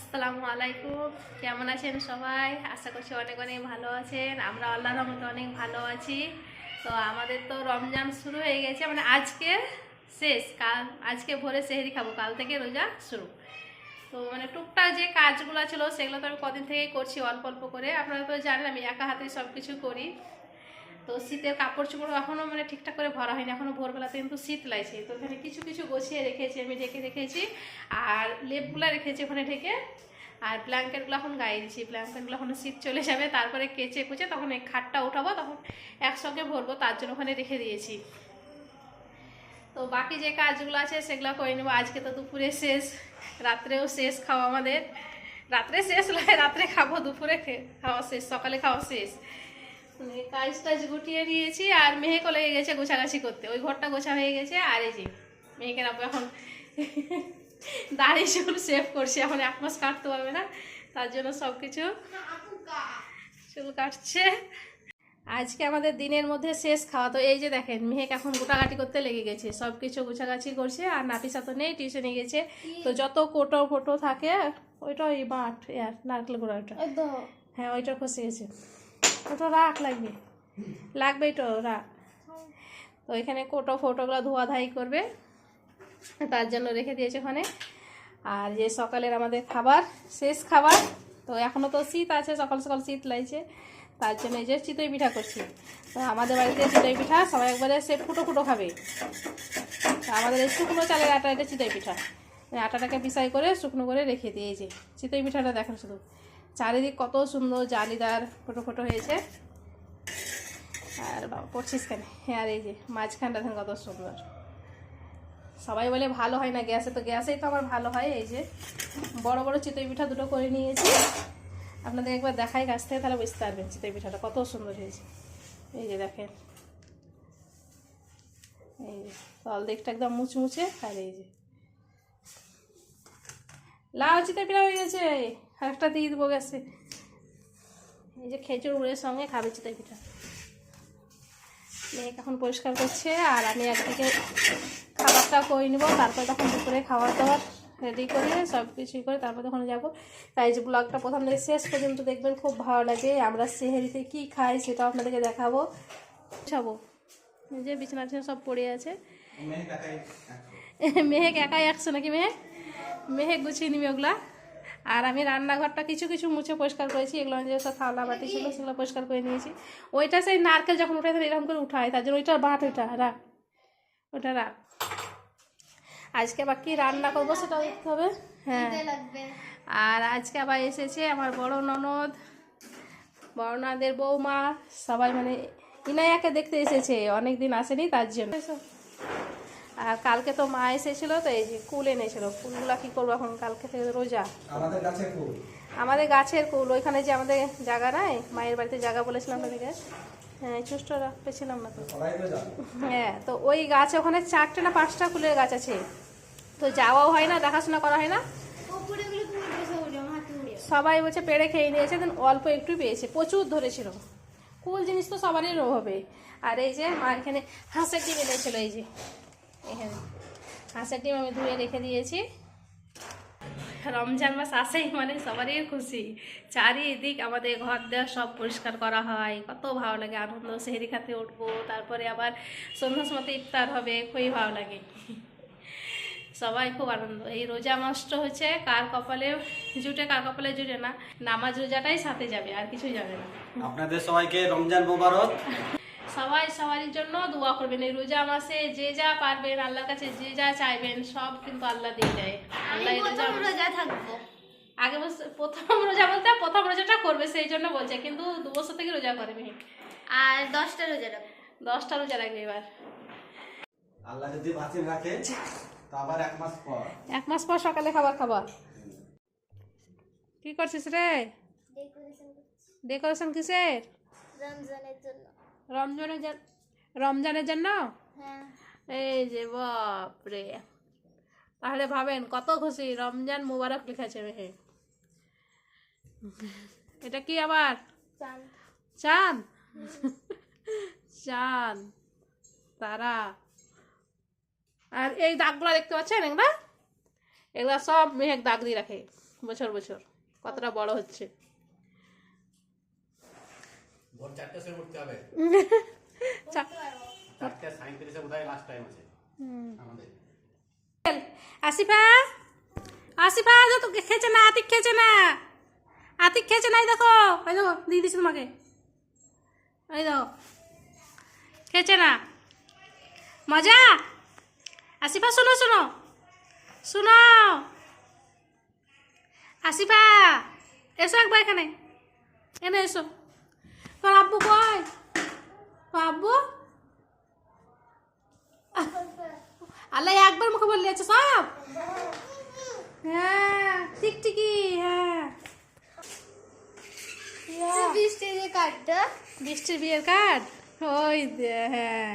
আসসালামু আলাইকুম। কেমন আছেন সবাই? আশা করছি অনেক অনেক ভালো আছেন। আমরা আল্লাহ রহমতে অনেক ভালো আছি। তো আমাদের তো রমজান শুরু হয়ে গেছে। মানে আজকে শেষ। কাল, আজকে ভোরে সেহেরি খাব। কাল থেকে রোজা শুরু। তো মানে টুকটাক যে কাজগুলো ছিল, সেগুলো তো আমি কদিন থেকেই করছি অল্প অল্প করে। আপনারা তো জানেন, আমি একা হাতে সব কিছু করি। তো শীতের কাপড় চোপড় এখনও মানে ঠিকঠাক করে ভরা হয়নি এখনও ভোরবেলাতে কিন্তু শীত লাগছে। তো এখানে কিছু কিছু গোছিয়ে রেখেছি, আমি ঢেকে রেখেছি, আর লেপগুলো রেখেছি ওখানে ঢেকে। আর ব্ল্যাঙ্কেটগুলো এখন গায়ে দিচ্ছি ব্ল্যাঙ্কেটগুলো এখন শীত চলে যাবে, তারপরে কেচে কুচে তখন এই খাটটা উঠাবো, তখন একসঙ্গে ভরবো, তার জন্য ওখানে রেখে দিয়েছি। তো বাকি যে কাজগুলো আছে সেগুলো করে নেব, আজকে তো দুপুরে শেষ, রাত্রেও শেষ খাওয়া আমাদের। রাত্রে শেষ নয়, রাত্রে খাব দুপুরে খাওয়া শেষ, সকালে খাওয়া শেষ। মানে কাজ টাজ গুটিয়ে নিয়েছি আর মেহেকও লেগে গেছে গোছাগাছি করতে। ওই ঘরটা গোছা হয়ে গেছে আর এই যে মেহেকের আপু এখন দাড়ি চুল সেভ করছে। এখন এক মাস কাটতে পারবে না তার জন্য সব কিছু চুল কাটছে। আজকে আমাদের দিনের মধ্যে শেষ খাওয়া। তো এই যে দেখেন মেহেক এখন গোটাগাটি করতে লেগে গেছে। সব কিছু গোছাগাছি করছে আর নাপিসা তো নেই টিউশনে গেছে। তো যত কোটো ফোটো থাকে ওইটা ওই বাট ইয়ার নারকেল গোড়া ওইটা। হ্যাঁ ওইটা খসে গেছে। ওটা রাখ লাগবে। লাগবে তো, রাখ। তো এখানে কোটো ফোটোগুলো ধোয়াধাই করবে। তার জন্য রেখে দিয়েছে ওখানে। আর যে সকালের আমাদের খাবার, শেষ খাবার, তো এখনও তো শীত আছে, সকাল সকাল শীত লাগছে। তার জন্য এই যে চিতই পিঠা করছি। তো আমাদের বাড়িতে চিতই পিঠা, সবাই একবারে সে ফুটো ফুটো খাবে। তা আমাদের এই শুকনো চালের আটা এটা চিতই পিঠা। আটাটাকে পিসাই করে শুকনো করে রেখে দিয়েছে। চিতই পিঠাটা দেখেন শুধু। চারিদিক কত সুন্দর জালিদার ফটো ফটো হয়েছে। আর বাবা, পড়ছিস কেন? হ্যাঁ এই যে মাঝখানটা দেখেন কত সুন্দর। সবাই বলে ভালো হয় না, গ্যাসে তো গ্যাসেই তো আমার ভালো হয়, এই যে বড় বড় চিতই পিঠা দুটো করে নিয়েছি। আপনাদের একবার দেখাই কাছ থেকে, তাহলে বুঝতে পারবেন চিতই পিঠাটা কত সুন্দর হয়েছে। এই যে দেখেন, এই যে তল দিকটা একদম মুচমুচে, আর এই যে লাল চিতই পিঠা হয়ে গেছে। একটা দিয়ে দেবো গ্যাসে। এই যে খেজুর গুড়ের সঙ্গে খাবে চিতই পিঠা। মেয়েকে এখন পরিষ্কার করছে আর আমি একদিকে খাবারটা করে নেব তারপর তখন দুপুরে খাবার দাবার রেডি করে সব কিছুই করে তারপর তখন যাব। তাই যে ব্লগটা প্রথম থেকে শেষ পর্যন্ত দেখবেন খুব ভালো লাগে। আমরা সেহেরিতে কী খাই সেটাও আপনাদেরকে দেখাবো। খাব এই যে বিছানা টিছানা সব পড়ে আছে। মেহেক একাই একশো নাকি মেহেক? মেহেক গুছিয়ে নিবে ওগুলা। আর আমি রান্নাঘরটা কিছু কিছু মুছে পরিষ্কার করেছি এগুলো যে সব থালা বাটি ছিল সেগুলো পরিষ্কার করে নিয়েছি। ওইটা সেই নারকেল যখন উঠে এরকম করে উঠায় তার জন্য ওইটা বাট ওইটা রাখ। ওটা রাখ। আজকে আবার কি রান্না করব সেটা দেখতে হবে। হ্যাঁ। আর আজকে আবার এসেছে আমার বড় ননদ বড় ননদের বৌমা সবাই মানে ইনায়াকে দেখতে এসেছে অনেক দিন আসেনি তার জন্য। আর কালকে তো মা এসেছিল তো এই যে কুল এনেছিল। কুলগুলা কি করব এখন? কালকে থেকে রোজা। আমাদের কাছে ফুল। আমাদের গাছের কুল। ওইখানে যে আমাদের জায়গা নাই মায়ের বাড়িতে জায়গা বলেছিলাম আপনাদেরকে হ্যাঁ সুস্থ রাখতেছিলাম না তো। হ্যাঁ তো ওই গাছে ওখানে চারটে না পাঁচটা কুলের গাছ আছে। তো যাওয়াও হয় না দেখাশোনা করা হয় না। সবাই বলছে পেড়ে খেয়ে নিয়েছে দেন অল্প একটু পেয়েছে। প্রচুর ধরেছিল। কুল জিনিস তো সবারই হবে। আর এই যে মা এখানে হাঁসের ডিম এনেছিল এই যে। এখানে। হাঁসের ডিম আমি ধুয়ে রেখে দিয়েছি। রমজান মাস আসেই মানে সবারই খুশি। চারিদিক আমাদের ঘর দেওয়া সব পরিষ্কার করা হয়। কত ভালো লাগে, আনন্দ, সেহেরি খাতে উঠবো, তারপরে আবার সন্ধ্যা সময় ইফতার হবে, খুবই ভালো লাগে। সবাই খুব আনন্দ। এই রোজা মাসটা হচ্ছে কার কপালে জুটে, কার কপালে জুটে না। নামাজ রোজাটাই সাথে যাবে, আর কিছুই যাবে না। আপনাদের সবাইকে রমজান মোবারক। সবাই সবার জন্য দোয়া করবেন। এই রোজা মাসে যে যা পারবেন আল্লাহর কাছে যে যা চাইবেন সব কিন্তু আল্লাহ দিয়ে দেয়। আল্লাহ রোজা রোজা থাকব। আগে বছর প্রথম রোজা বলতে প্রথম রোজাটা করবে সেই জন্য বলছে কিন্তু দু বছর থেকে রোজা করে মেয়ে আর দশটা রোজা রাখব। দশটা রোজা রাখবে এবার। আল্লাহ যদি বাঁচিয়ে রাখে আবার এক মাস পর। এক মাস পর সকালে খাবার খাবার কি করছিস রে? ডেকোরেশন কিসের? রমজানের জন্য। রমজানের জন- রমজানের জন্য হ্যাঁ। এই যে বাপরে। তাহলে ভাবেন কত খুশি রমজান মুবারক লিখেছে মেহে। এটা কি আবার? চান চাঁদ? চাঁদ তারা। আর এই দাগগুলো দেখতে পাচ্ছেন এগুলা এগুলা সব মেহেক দাগ দিয়ে রাখে বছর বছর। কতটা বড় হচ্ছে। ভোর চারটে সময় উঠতে হবে। চা- সাঁত্রিশে বোধ হয় লাস্ট টাইম আছে। আমাদের। আসিফা? আসিফা তো খেয়েছে না আতিক খেয়েছে না। আতিক খেয়েছে না এই দেখো দেখো দিয়ে দিচ্ছি তোমাকে। দেখো খেয়েছে না। মজা? আসিফা শোনো শোনো। শোনো। আসিফা এসো একবার এখানে। এনে এসো। তোর আব্বু কই? তোর আব্বু? আল্লাহ একবার মুখে বললে আছে সব? হ্যাঁ টিকটিকি হ্যাঁ। বৃষ্টির যে কাঠটা বৃষ্টির বিয়ের কার্ড? ওই দে হ্যাঁ।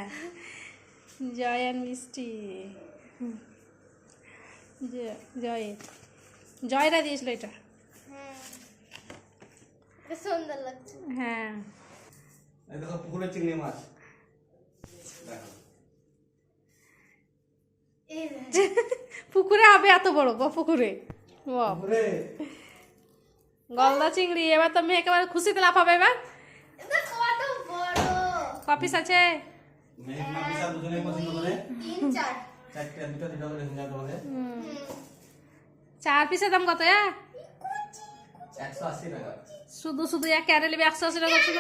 জয়ান মিষ্টি জ- জয়ের। জয়রা দিয়েছিল হ্যাঁ এটা। সুন্দর লাগছে। হ্যাঁ। এই দেখো পুকুরের চিংড়ি মাছ। দেখো। পুকুরে হবে এত বড় গো পুকুরে। গলদা চিংড়ি এবার তো মেয়ে একেবারে খুশিতে লাফাবে এবার। এটা কত বড়। কপিস আছে? চার পিসের দাম কত হ্যাঁ? শুধু শুধু এক ক্যারে নিবে একশো আশি টাকা ছিল।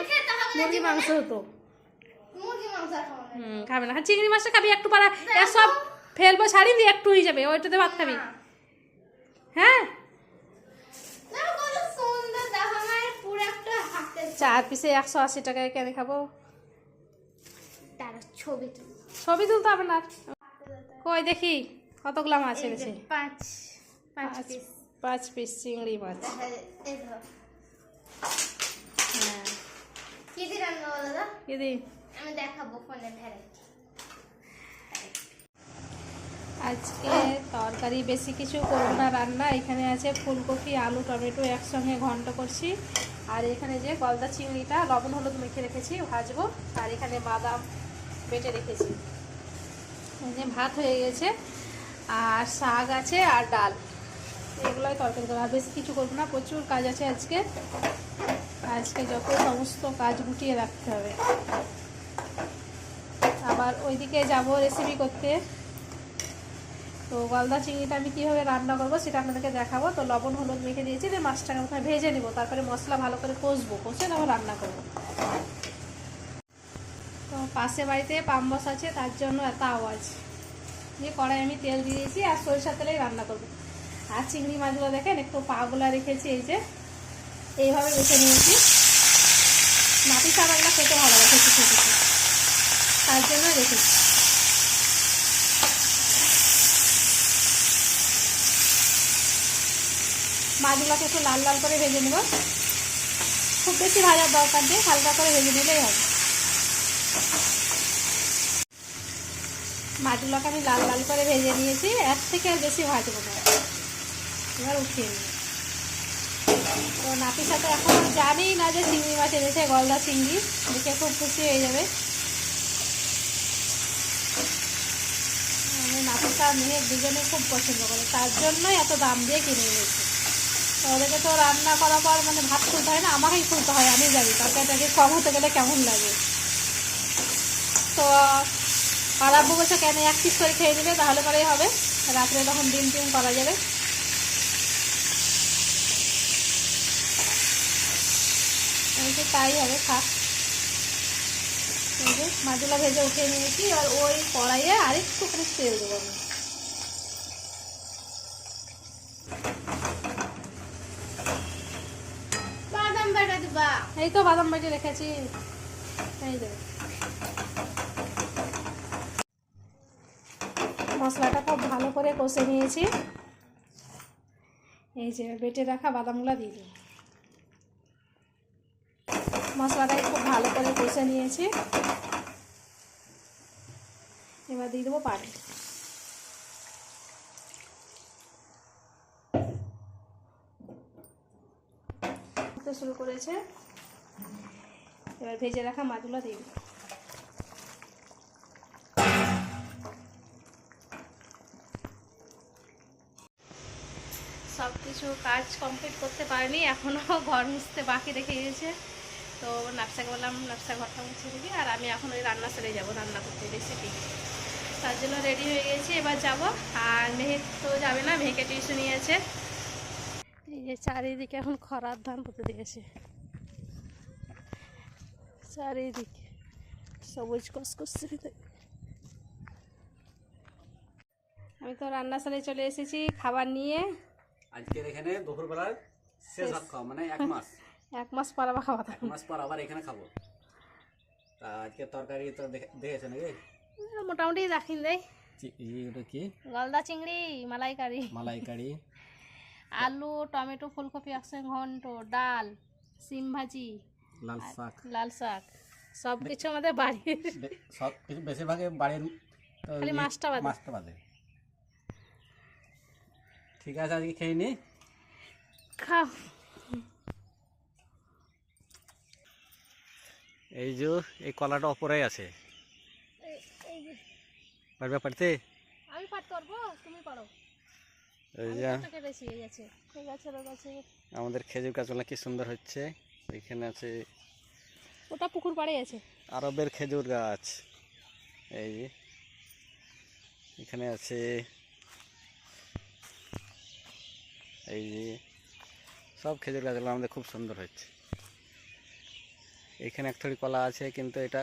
মুরগি মাংস হতো। হুম খাবে না। হ্যাঁ, চিংড়ি মাছটা খাবি একটু পারা সব ফেলব ছাড়ি দিয়ে একটু হয়ে যাবে ওইটাতে ভাত খাবি। হ্যাঁ। হাতে চার পিসে একশো আশি টাকায় কেন খাব? ছবি ছবি তুলতে হবে না। কই দেখি কতগুলো মাছ এনেছে? পাঁচ পাঁচ পাঁচ। পিস পাঁচ পিস চিংড়ি মাছ। হ্যাঁ। কি দিয়ে রান্না বলো দাদা? দিদি আমি দেখাবো ফোনে ভ্যারাইটি আজকে তরকারি বেশি কিছু করব না রান্না। এখানে আছে ফুলকপি আলু টমেটো একসঙ্গে ঘন্ট করছি। আর এখানে যে গলদা চিংড়িটা লবণ হলুদ মেখে রেখেছি ভাজবো। আর এখানে বাদাম বেটে রেখেছি। ভাত হয়ে গেছে। আর শাক আছে আর ডাল। এগুলোই তরকারি করব। আর বেশি কিছু করব না, প্রচুর কাজ আছে আজকে। আজকে যত সমস্ত কাজ গুটিয়ে রাখতে হবে। আবার ওইদিকে যাব রেসিপি করতে। তো গলদা চিংড়িটা আমি কীভাবে রান্না করব সেটা আপনাদেরকে দেখাবো। তো লবণ, হলুদ মেখে দিয়েছি, দিয়ে মাছটাকে ওখানে ভেজে নেব। তারপরে মশলা ভালো করে কষবো, কষে তারপর রান্না করব। তো পাশে বাড়িতে পাম্বস আছে, তার জন্য এত আওয়াজ। দিয়ে কড়াই আমি তেল দিয়ে দিয়েছি, আর সরিষার তেলেই রান্না করব। আর চিংড়ি মাছগুলো দেখেন, একটু পাগুলা রেখেছি, এই যে। এইভাবে রেখে নিয়েছি। মাটি চারাগুলো খেতে ভালো লাগে কিছু কিছু তার জন্য রেখেছি। মাছগুলোকে একটু লাল লাল করে ভেজে নেব। খুব বেশি ভাজার দরকার নেই, হালকা করে ভেজে নিলেই হবে। মাছগুলোকে আমি লাল লাল করে ভেজে নিয়েছি এক থেকে আর বেশি ভাজবো না। এবার উঠিয়ে নিই। তো নাতির সাথে এখন জানি না যে চিংড়ি মাছ এনেছে, গলদা চিংড়ি, দেখে খুব খুশি হয়ে যাবে। আমি নাতিটা মেয়ে দুজনে খুব পছন্দ করে, তার জন্যই এত দাম দিয়ে কিনে নিয়েছি ওদেরকে তো রান্না করার পর মানে ভাত খুলতে হয় না আমাকেই খুলতে হয়, আমি জানি তরকারিটাকে কম হতে গেলে কেমন লাগে। তো পাড়াব্বু বলছে, কেন এক পিস করে খেয়ে নেবে, তাহলে পরেই হবে। রাত্রে তখন ডিম টিম করা যাবে। যে তাই হবে খাক মাছগুলো ভেজে উঠিয়ে নিয়েছি আর ওই কড়াইয়ে আরেকটুখানি তেল দেবো আমি। বাদাম বাটা দিবা। এই তো বাদাম বাটি রেখেছি। এই দেবে মশলাটা খুব ভালো করে কষে নিয়েছি। এই যে বেটে রাখা বাদামগুলো দিয়ে দিই মশলাটাকে খুব ভালো করে কষে নিয়েছি। এবার দিয়ে দেবো পানি। শুরু করেছে। এবার ভেজে রাখা মাছগুলো দিয়ে সব কিছু কাজ কমপ্লিট করতে পারিনি এখনও ঘর মুছতে বাকি রেখে গেছে। তো নাপসাকে বললাম নাপসা ঘরটা মুছে দিবি আর আমি এখন ওই রান্না সেরে যাব রান্না করতে রেসিপি তার জন্য রেডি হয়ে গেছি এবার যাব। আর মেহেক তো যাবে না মেহেকে টিউশন নিয়েছে এই যে চারিদিকে এখন খরার ধান পুঁতে দিয়েছে চারিদিকে সবুজ কসকসে আমি তো রান্না সালে চলে এসেছি খাবার নিয়ে। আজকের এখানে দুপুরবেলার শেষ মানে এক মাস। এক মাস পর আবার খাওয়া এক মাস পর আবার এখানে খাব। তা আজকে তরকারি তো দেখেছ নাকি? মোটামুটি রাখিন দেয় এটা কি? গলদা চিংড়ি মালাইকারি। মালাইকারি। আলু টমেটো ফুলকপি একসঙ্গে ঘন্ট ডাল সিম ভাজি লাল শাক। লাল শাক। সব কিছু আমাদের বাড়ির। সব কিছু বেশিরভাগই বাড়ির খালি মাছটা বাদে। মাছটা বাদে। ঠিক আছে আজকে খেয়ে নি? খাও। এই যে এই কলাটা অপরেই আছে। পারবে পারতে? আমি পাঠ করব তুমি পারো। এই যে। আমাদের খেজুর গাছগুলো কি সুন্দর হচ্ছে। এখানে আছে ওটা পুকুর পাড়ে আছে। আরবের খেজুর গাছ। এই যে। এখানে আছে এই যে। সব খেজুর গাছগুলো আমাদের খুব সুন্দর হচ্ছে। এখানে এক থড়ি কলা আছে কিন্তু এটা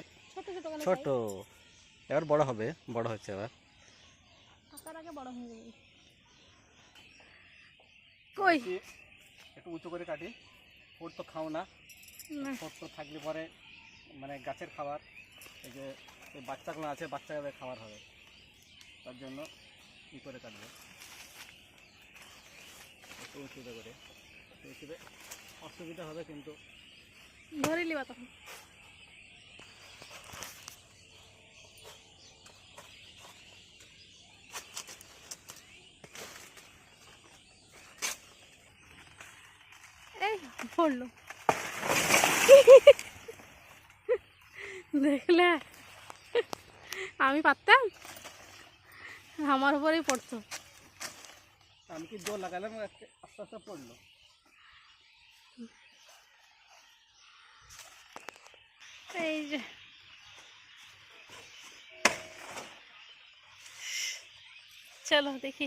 ছোট এবার বড় হবে বড় হচ্ছে এবার। আগে বড় কই? একটু উঁচু করে কাটি। ফোট তো খাও না। ফোট তো থাকলে পরে মানে গাছের খাবার। এই যে এই বাচ্চাগুলো আছে বাচ্চাদের খাবার হবে। তার জন্য ই করে কাটবে। একটু উঁচুতে করে। উঁচুতে। অসুবিধা হবে কিন্তু ধরে লিবা তখন। এই পড়ল দেখলে? আমি পারতাম? আমার উপরেই পড়তো। আমি কি জোর লাগালাম? আস্তে আস্তে পড়ল। এই যে। চলো দেখি।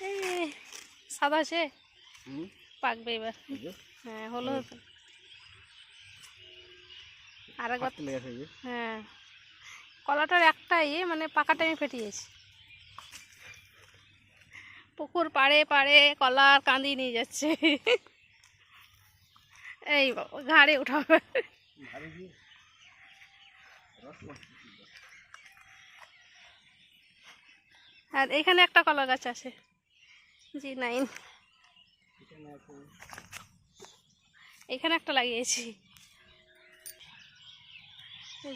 এই সাদা সে? পাকবে এবার। হ্যাঁ হলো আর একবার হ্যাঁ। কলাটার একটাই মানে পাকাটা আমি ফেটিয়েছি। পুকুর পাড়ে পাড়ে কলার কাঁদি নিয়ে যাচ্ছে। এই বাবা ঘাড়ে উঠাবে। ভারী কি রস আর এখানে একটা কলা গাছ আছে। G nine. এখানে একটা লাগিয়েছি।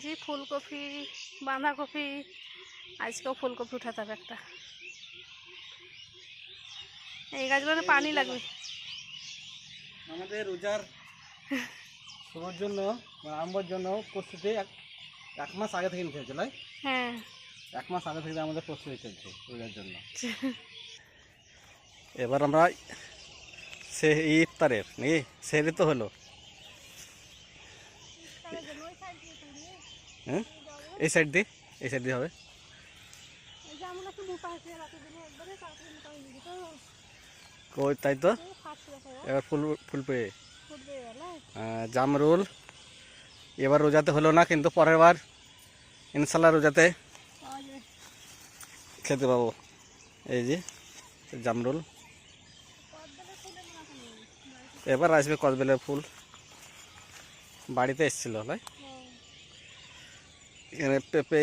জি ফুলকপি বাঁধাকপি আজকেও ফুলকপি উঠাতে হবে একটা। এই গাছগুলোতে পানি লাগবে। আমাদের রোজার শুরুর জন্য মানে আরম্ভর জন্য প্রস্তুতি এক এক মাস আগে থেকে নিতে হয়েছিল হ্যাঁ। এক মাস আগে থেকে আমাদের প্রস্তুতি চলছে রোজার জন্য। এবার আমরা সে ইফতারের নাকি? সেরি তো হলো। হ্যাঁ? এই সাইড দিয়ে এই সাইড দিয়ে হবে। কই তাই তো? এবার ফুল ফুল পেয়ে। জামরুল এবার রোজাতে হলো না কিন্তু পরের বার ইনশাল্লাহ রোজাতে খেতে পাবো। এই যে জামরুল। এবার আসবে কদবেলের ফুল। বাড়িতে এসেছিল ভাই এখানে পেঁপে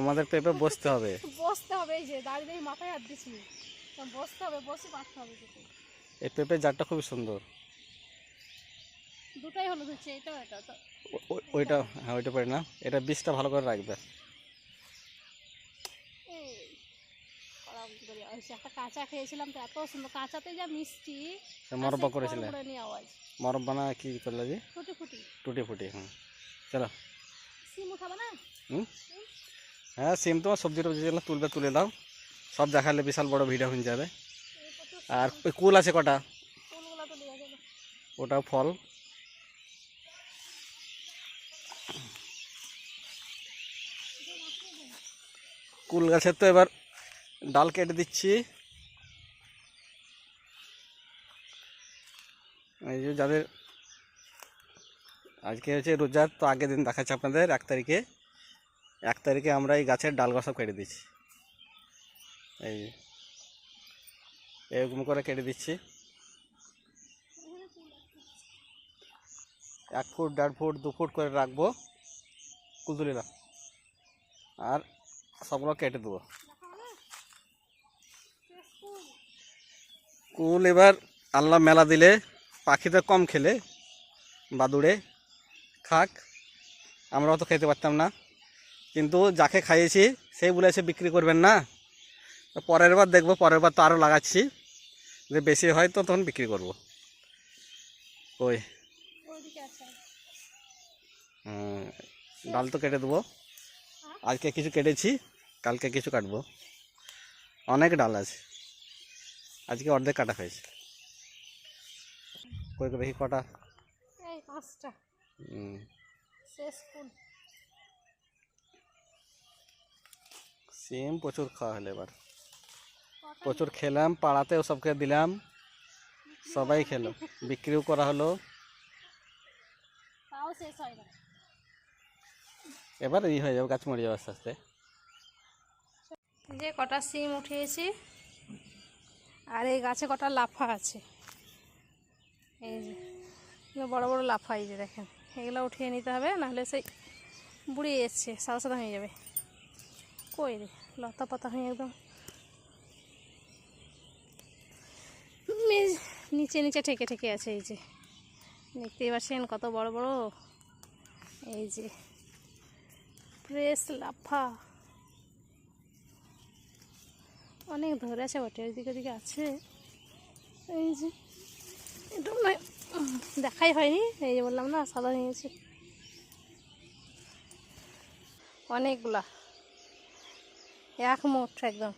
আমাদের পেঁপে বসতে হবে। বসতে হবে এই যে দাঁড়িয়ে মাথায় হাত দিছি। বসতে হবে বসে পাঠতে হবে। এই পেঁপে জারটা খুবই সুন্দর। দুটাই হলুদ হচ্ছে এটা তো। ওইটা হ্যাঁ ওইটা পারি না। এটা বীজটা ভালো করে রাখবে। কাঁচা খেয়েছিলাম তো এত সুন্দর কাঁচাতে যা মিষ্টি মরব্বা করেছিলে। মরব্বা না কি করলে যে ফুটি টুটি ফুটি হুম। চলো। সিম উঠাবা না? হুম? হ্যাঁ সিম তোমার সবজি টবজি তুলবে তুলে দাও। সব দেখালে বিশাল বড় ভিডিও হয়ে যাবে। আর কুল আছে কটা? ওটাও ফল। কুল গাছের তো এবার ডাল কেটে দিচ্ছি। এই যে যাদের আজকে হচ্ছে রোজার, তো আগের দিন দেখাচ্ছে আপনাদের, এক তারিখে। এক তারিখে আমরা এই গাছের ডালগুলো সব কেটে দিচ্ছি। এই এরকম করে কেটে দিচ্ছি। এক ফুট, দেড় ফুট, দু ফুট করে রাখব। কুলতুলিরা আর সবগুলো কেটে দেবো। কুল এবার আল্লাহ মেলা দিলে পাখিতে কম খেলে বাদুড়ে খাক। আমরাও তো খেতে পারতাম না। কিন্তু যাকে খাইয়েছি সেই বলেছে, বিক্রি করবেন না। পরের বার দেখব, পরের বার তো আরও লাগাচ্ছি। যে বেশি হয় তো তখন বিক্রি করব। ওই ডাল তো কেটে দেবো। আজকে কিছু কেটেছি কালকে কিছু কাটবো। অনেক ডাল আছে। আজকে অর্ধেক কাটা হয়েছে। কই দেখি কটা? এই পাঁচটা। ফুল। প্রচুর খাওয়া হলো এবার। প্রচুর খেলাম পাড়াতেও সবকে দিলাম। সবাই খেলো বিক্রিও করা হলো। এবার এই হয়ে যাবে গাছ মরে যাবে আস্তে আস্তে। যে কটা সিম উঠিয়েছি আর এই গাছে কটা লাফা আছে। এই যে বড় বড় লাফা এই যে দেখেন এগুলো উঠিয়ে নিতে হবে নাহলে সেই বুড়িয়ে যাচ্ছে সাদা সাদা হয়ে যাবে। কই রে লতা পাতা হয়ে একদম মে- নিচে নিচে ঠেকে ঠেকে আছে, এই যে। দেখতেই পাচ্ছেন কত বড় বড়। এই যে। প্রেস লাফা। অনেক ধরে আছে, বটে। ওই ওইদিকে ওদিকে আছে। এই যে। এটা দেখাই হয়নি। এই যে বললাম না, সাদা গেছে। অনেকগুলা। এক মোট একদম।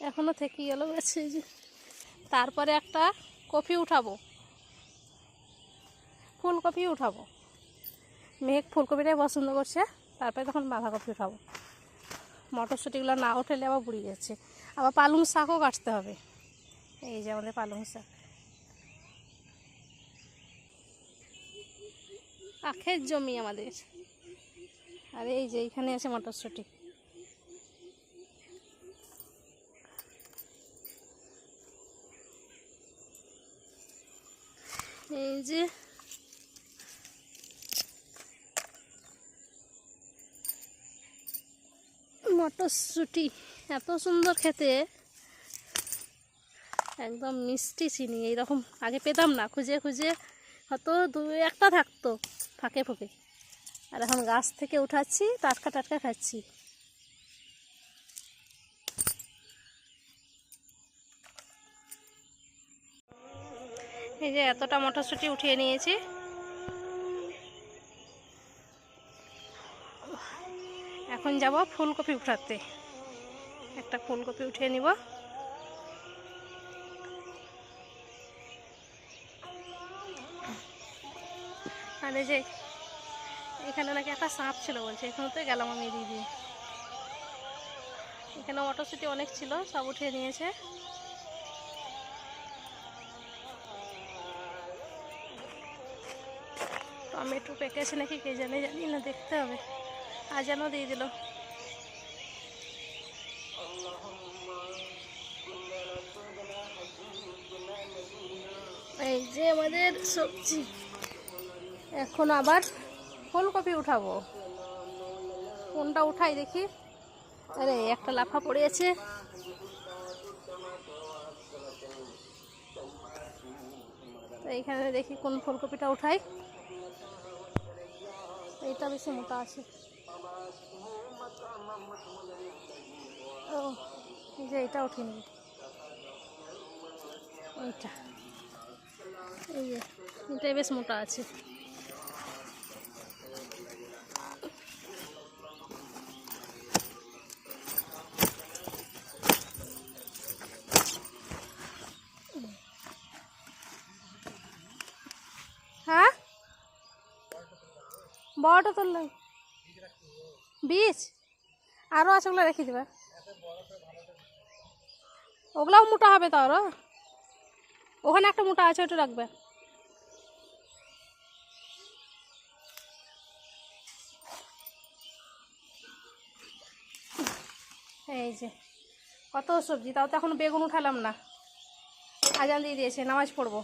এখনও থেকে গেল গেছে এই যে। তারপরে একটা কফি উঠাবো। ফুলকপি উঠাবো। মেঘ ফুলকপিটাই পছন্দ করছে, তারপরে তখন বাঁধাকপি উঠাবো। মটরশুঁটিগুলো না উঠলে আবার বুড়িয়ে যাচ্ছে। আবার পালং শাকও কাটতে হবে। এই যে আমাদের পালং শাক। আখের জমি আমাদের। আর এই যে এইখানে আছে মটরশুঁটি। এই যে মটরশুঁটি, এত সুন্দর খেতে। একদম মিষ্টি চিনি, এইরকম আগে পেতাম না, খুঁজে খুঁজে হয়তো দু একটা থাকতো ফাঁকে ফুঁকে। আর এখন গাছ থেকে উঠাচ্ছি, টাটকা টাটকা খাচ্ছি। এই যে এতটা মটরশুঁটি উঠিয়ে নিয়েছি। এখন যাব ফুলকপি উঠাতে। একটা ফুলকপি উঠিয়ে নিব। আর এই যে এখানে নাকি একটা সাপ ছিল বলছে এখানে তো গেলাম আমি দিয়ে এখানে মটরশুঁটি অনেক ছিল, সব উঠিয়ে নিয়েছে। টমেটো পেকেছে নাকি কে জানে, জানি না, দেখতে হবে। আর যেন দিয়ে দিল। এই যে আমাদের সবজি। এখন আবার ফুলকপি উঠাবো। কোনটা উঠাই দেখি। আরে, একটা লাফা পড়েছে। তো এইখানে দেখি কোন ফুলকপিটা উঠাই। এটা বেশি মোটা আছে। ও যে এটা ওঠেনি। এইটা। এই যে, এটা বেশ মোটা আছে। হ্যাঁ? বড়টা তুললাম বীজ? আরও আছে ওগুলো রেখে দেবে। ওগুলাও মোটা হবে তো আরও ওখানে একটা মোটা আছে, ওটা রাখবে। এই যে, কত সবজি, তাও তো এখনও বেগুন উঠালাম না। আজান দিয়ে দিয়েছে, নামাজ পড়ব।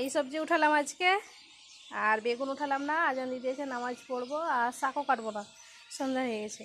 এই সবজি উঠালাম আজকে। আর বেগুন উঠালাম না, আজান দিতে এসে নামাজ পড়ব, আর শাকও কাটবো না। সন্ধ্যা হয়ে গেছে।